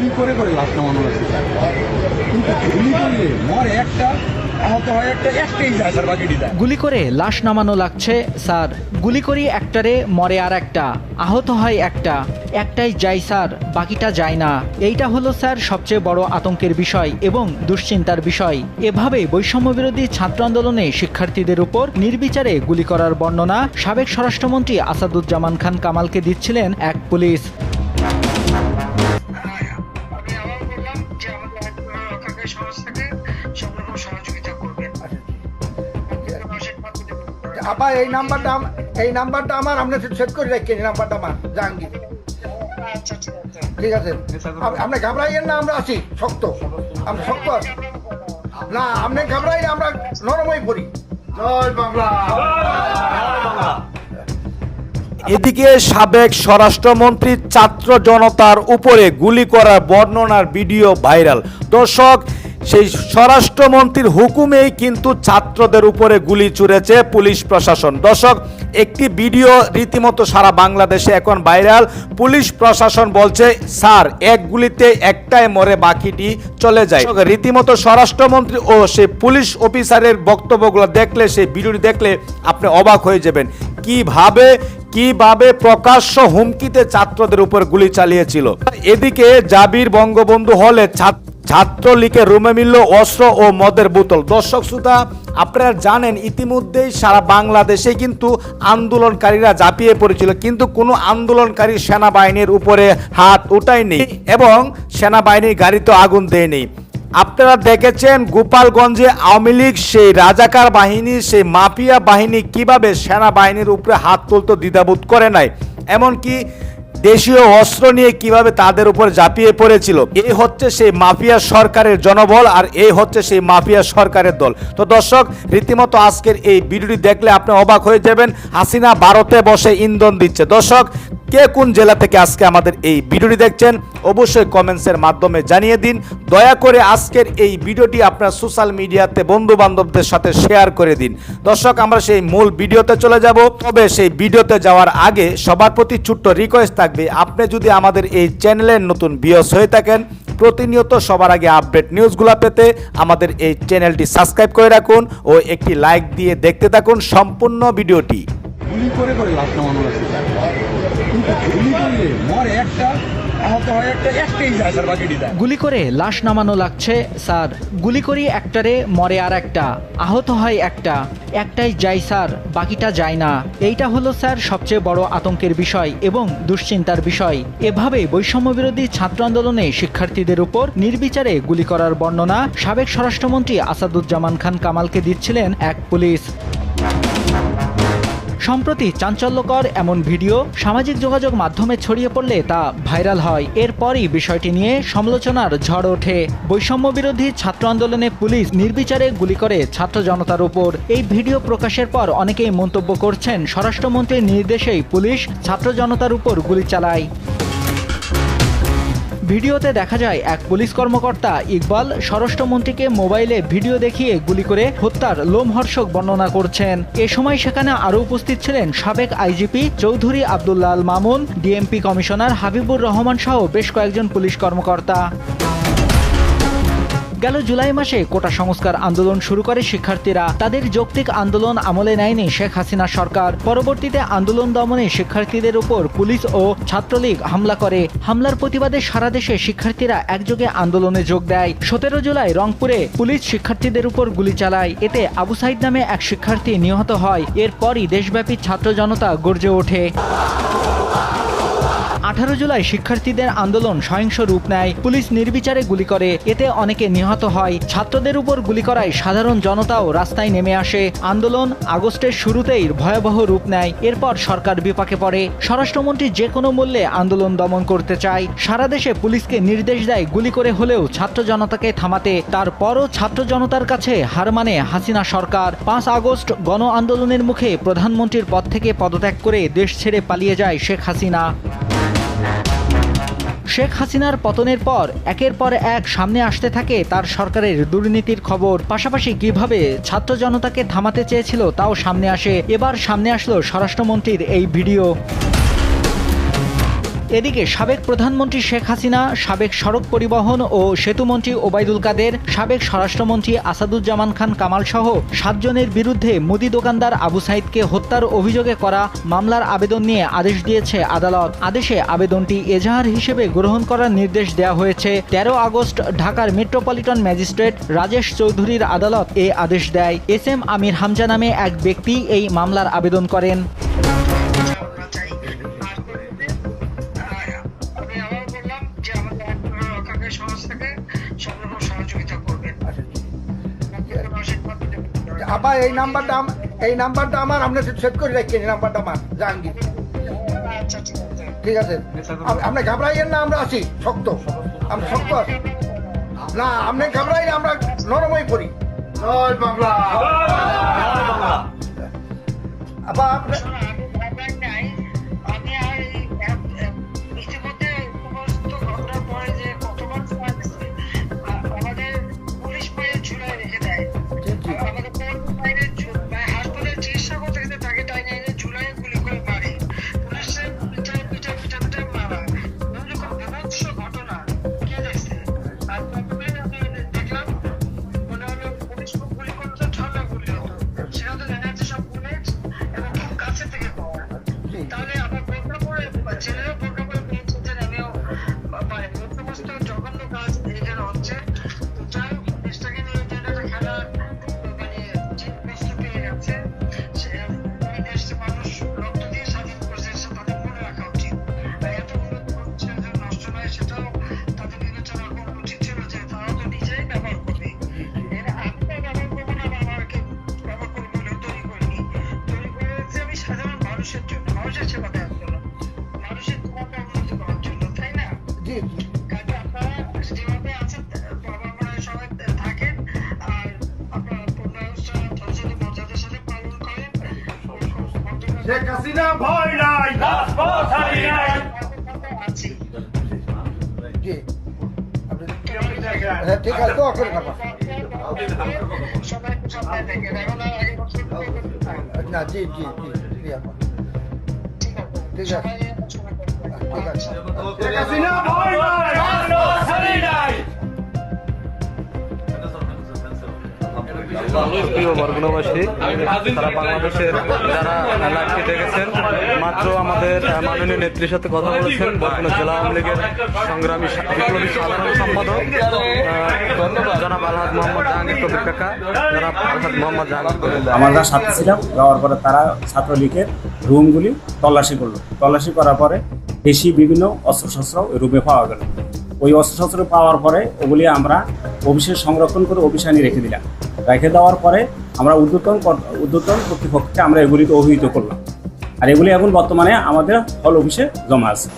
গুলি করে করে লাশ নামানো স্যার কিন্তু গুলি করলে মরে একটা গুলি করে লাশ নামানো লাগছে, স্যার। গুলি করি একটারে, মরে আর একটা। আহত হয় একটা। একটাই যায়, স্যার। বাকিটা যায় না। এইটা হলো, স্যার, সবচেয়ে বড় আতঙ্কের বিষয় এবং দুশ্চিন্তার বিষয়। এভাবে বৈষম্য বিরোধী ছাত্র আন্দোলনে শিক্ষার্থীদের উপর নির্বিচারে গুলি করার বর্ণনা সাবেক স্বরাষ্ট্রমন্ত্রী আসাদুজ্জামান খান কামালকে দিচ্ছিলেন এক পুলিশ। সংস্থাকে সব রকম সহযোগিতা করবেন। মাসের মাধ্যমে আপা এই নাম্বারটা এই নাম্বারটা আমার আপনি সেট করে রাখেন এই নাম্বারটা আমার জাহাঙ্গীর। আচ্ছা ঠিক আছে। আপনি ঘাবড়াইয়েন না আমরা আছি শক্ত। আমরা শক্ত আছি না আপনি ঘাবড়াই আমরা নরমই পড়ি। জয় বাংলা। এদিকে সাবেক স্বরাষ্ট্রমন্ত্রী ছাত্র জনতার উপরে গুলি করার বর্ণনার ভিডিও ভাইরাল। দর্শক সেই স্বরাষ্ট্রমন্ত্রীর হুকুমেই কিন্তু ছাত্রদের উপরে গুলি চুরেছে পুলিশ প্রশাসন। দর্শক, একটি ভিডিও রীতিমতো সারা বাংলাদেশে এখন ভাইরাল। পুলিশ প্রশাসন বলছে, স্যার, এক গুলিতে একটাই মরে, বাকিটি চলে যায়। রীতিমতো স্বরাষ্ট্রমন্ত্রী ও সেই পুলিশ অফিসারের বক্তব্যগুলো দেখলে, সেই ভিডিওটি দেখলে আপনি অবাক হয়ে যাবেন। কীভাবে কীভাবে প্রকাশ্য হুমকিতে ছাত্রদের উপর গুলি চালিয়েছিল। এদিকে জাবির বঙ্গবন্ধু হলে ছাত্র ছাত্রলীগের রুমে মিলল অস্ত্র ও মদের বোতল। দর্শক, শ্রোতা, আপনারা জানেন, ইতিমধ্যেই সারা বাংলাদেশে কিন্তু আন্দোলনকারীরা ঝাঁপিয়ে পড়েছিল, কিন্তু কোনো আন্দোলনকারী সেনাবাহিনীর উপরে হাত ওঠায়নি এবং সেনাবাহিনীর গাড়িতে আগুন দেয়নি। আপনারা দেখেছেন, গোপালগঞ্জে আওয়ামী লীগ সেই রাজাকার বাহিনী, সেই মাফিয়া বাহিনী কীভাবে সেনাবাহিনীর উপরে হাত তুলতে দ্বিধাবোধ করে নাই। এমনকি দেশীয় অস্ত্র নিয়ে কীভাবে তাদের উপর ঝাঁপিয়ে পড়েছিল? এই হচ্ছে সেই মাফিয়া সরকারের জনবল আর এই হচ্ছে সেই মাফিয়া সরকারের দল। তো দর্শক, রীতিমতো আজকের এই ভিডিওটি দেখলে আপনি অবাক হয়ে যাবেন। হাসিনা ভারতে বসে ইন্ধন দিচ্ছে। দর্শক, কে কোন জেলা থেকে আজকে আমাদের এই ভিডিওটি দেখছেন? অবশ্যই কমেন্টসের মাধ্যমে জানিয়ে দিন। দয়া করে আজকের এই ভিডিওটি আপনার সোশ্যাল মিডিয়াতে বন্ধু বান্ধবদের সাথে শেয়ার করে দিন। দর্শক, আমরা সেই মূল ভিডিওতে চলে যাব। তবে সেই ভিডিওতে যাওয়ার আগে সবার প্রতি ছোট্ট রিকোয়েস্ট থাকবে, আপনি যদি আমাদের এই চ্যানেলের নতুন বিয়স হয়ে থাকেন, প্রতিনিয়ত সবার আগে আপডেট নিউজগুলো পেতে আমাদের এই চ্যানেলটি সাবস্ক্রাইব করে রাখুন ও একটি লাইক দিয়ে দেখতে থাকুন সম্পূর্ণ ভিডিওটি। করে করে লাশ নামানো হয়েছে কিন্তু গুলি করলে মরে একটা গুলি করে লাশ নামানো লাগছে, স্যার। গুলি করি একটারে মরে আর একটা। আহত হয় একটা। একটাই যায়, স্যার। বাকিটা যায় না। এইটা হলো, স্যার, সবচেয়ে বড় আতঙ্কের বিষয় এবং দুশ্চিন্তার বিষয়। এভাবে বৈষম্য বিরোধী ছাত্র আন্দোলনে শিক্ষার্থীদের উপর নির্বিচারে গুলি করার বর্ণনা সাবেক স্বরাষ্ট্রমন্ত্রী আসাদুজ্জামান খান কামালকে দিচ্ছিলেন এক পুলিশ। সম্প্রতি চাঞ্চল্যকর এমন ভিডিও সামাজিক যোগাযোগ মাধ্যমে ছড়িয়ে পড়লে তা ভাইরাল হয়। এরপরই বিষয়টি নিয়ে সমালোচনার ঝড় ওঠে। বৈষম্য বিরোধী ছাত্র আন্দোলনে পুলিশ নির্বিচারে গুলি করে ছাত্র জনতার উপর। এই ভিডিও প্রকাশের পর অনেকেই মন্তব্য করছেন, স্বরাষ্ট্রমন্ত্রীর নির্দেশেই পুলিশ ছাত্র জনতার উপর গুলি চালায়। ভিডিওতে দেখা যায় এক পুলিশ কর্মকর্তা ইকবাল স্বরাষ্ট্রমন্ত্রীকে মোবাইলে ভিডিও দেখিয়ে গুলি করে হত্যার লোমহর্ষক বর্ণনা করছেন। এ সময় সেখানে আরও উপস্থিত ছিলেন সাবেক IGP Chowdhury Abdullah Mamun, DMP commissioner Habibur Rahman সহ বেশ কয়েকজন পুলিশ কর্মকর্তা। গেল জুলাই মাসে কোটা সংস্কার আন্দোলন শুরু করে শিক্ষার্থীরা। তাদের যৌক্তিক আন্দোলন আমলে নেয়নি শেখ হাসিনা সরকার। পরবর্তীতে আন্দোলন দমনে শিক্ষার্থীদের উপর পুলিশ ও ছাত্রলীগ হামলা করে। হামলার প্রতিবাদে সারা দেশে শিক্ষার্থীরা একযোগে আন্দোলনে যোগ দেয়। সতেরো জুলাই রংপুরে পুলিশ শিক্ষার্থীদের উপর গুলি চালায়। এতে আবু সাইদ নামে এক শিক্ষার্থী নিহত হয়। এরপরই দেশব্যাপী ছাত্র জনতা গর্জে ওঠে। আঠারো জুলাই শিক্ষার্থীদের আন্দোলন সহিংস রূপ নেয়। পুলিশ নির্বিচারে গুলি করে। এতে অনেকে নিহত হয়। ছাত্রদের উপর গুলি করায় সাধারণ জনতাও রাস্তায় নেমে আসে। আন্দোলন আগস্টের শুরুতেই ভয়াবহ রূপ নেয়। এরপর সরকার বিপাকে পড়ে। স্বরাষ্ট্রমন্ত্রী যে কোনো মূল্যে আন্দোলন দমন করতে চায়। সারা দেশে পুলিশকে নির্দেশ দেয় গুলি করে হলেও ছাত্র জনতাকে থামাতে। তারপরও ছাত্র জনতার কাছে হার মানে হাসিনা সরকার। পাঁচ আগস্ট গণ আন্দোলনের মুখে প্রধানমন্ত্রীর পদ থেকে পদত্যাগ করে দেশ ছেড়ে পালিয়ে যায় শেখ হাসিনা। শেখ হাসিনার পতনের পর, একের পর এক সামনে আসতে থাকে তার সরকারের দুর্নীতির খবর। পাশাপাশি কীভাবে ছাত্র জনতাকে থামাতে চেয়েছিল তাও সামনে আসে। এবার সামনে আসলো স্বরাষ্ট্রমন্ত্রীর এই ভিডিও। এদিকে সাবেক প্রধানমন্ত্রী শেখ হাসিনা, সাবেক সড়ক পরিবহন ও সেতুমন্ত্রী ওবায়দুল কাদের, সাবেক স্বরাষ্ট্রমন্ত্রী আসাদুজ্জামান খান কামাল সহ সাতজনের বিরুদ্ধে মুদি দোকানদার আবু সাইদকে হত্যার অভিযোগে করা মামলার আবেদন নিয়ে আদেশ দিয়েছে আদালত। আদেশে আবেদনটি এজাহার হিসেবে গ্রহণ করার নির্দেশ দেওয়া হয়েছে। তেরো আগস্ট ঢাকার মেট্রোপলিটন ম্যাজিস্ট্রেট রাজেশ চৌধুরীর আদালত এ আদেশ দেয়। এস এম আমির হামজা নামে এক ব্যক্তি এই মামলার আবেদন করেন। রক্ষাকারী সব রকম সহযোগিতা করবেন। আবার এই নাম্বারটা এই নাম্বারটা আমার আপনি সেট করে রাখছেন এই নাম্বারটা আমার জাহাঙ্গীর। আচ্ছা ঠিক আছে। আপনি ঘাবড়াইয়েন না আমরা আছি শক্ত। আমরা শক্ত আছি। না আপনি ঘাবড়াইলে আমরা নরমই পড়ি। আবার আপনি মানুষের জন্য মানুষের সেবা দেওয়ার জন্য মানুষের জীবনটা উন্নতি করার জন্য তাই না? জি কাজে আপনারা যেভাবে আছেন বাবা সবাই থাকেন আর আপনারা মর্যাদার সাথে পালন করেন শেখ হাসিনা ভয় নাই আছি। জি। হ্যাঁ ঠিক আছে তো করে খাবা সবাই দেখেন এখন না জি জি জি জি আপা। তারা বাংলাদেশের যারা মাত্র আমাদের মাননীয় নেত্রীর সাথে কথা বলেছেন বরগুনা জেলা আওয়ামী লীগের সংগ্রামী বিপ্লবী সাধারণ সম্পাদক জনাব আলহাদ মোহাম্মদ জাহাঙ্গীর কবির কাকা জনাব আলহাদ মোহাম্মদ জাহাঙ্গীর আমরা সাথে ছিলাম যাওয়ার পরে তারা ছাত্রলীগের রুমগুলি তল্লাশি করল। তল্লাশি করার পরে দেশি বিভিন্ন অস্ত্রশস্ত্র রুমে পাওয়া গেল। ওই অস্ত্রশস্ত্র পাওয়ার পরে ওগুলি আমরা অফিসে সংরক্ষণ করে অফিসে আনি রেখে দিলাম। রেখে দেওয়ার পরে আমরা উদ্যোতন উদ্যোতন কর্তৃপক্ষকে আমরা এগুলিকে অভিহিত করলাম। আর এগুলি এখন বর্তমানে আমাদের হল অফিসে জমা আছে।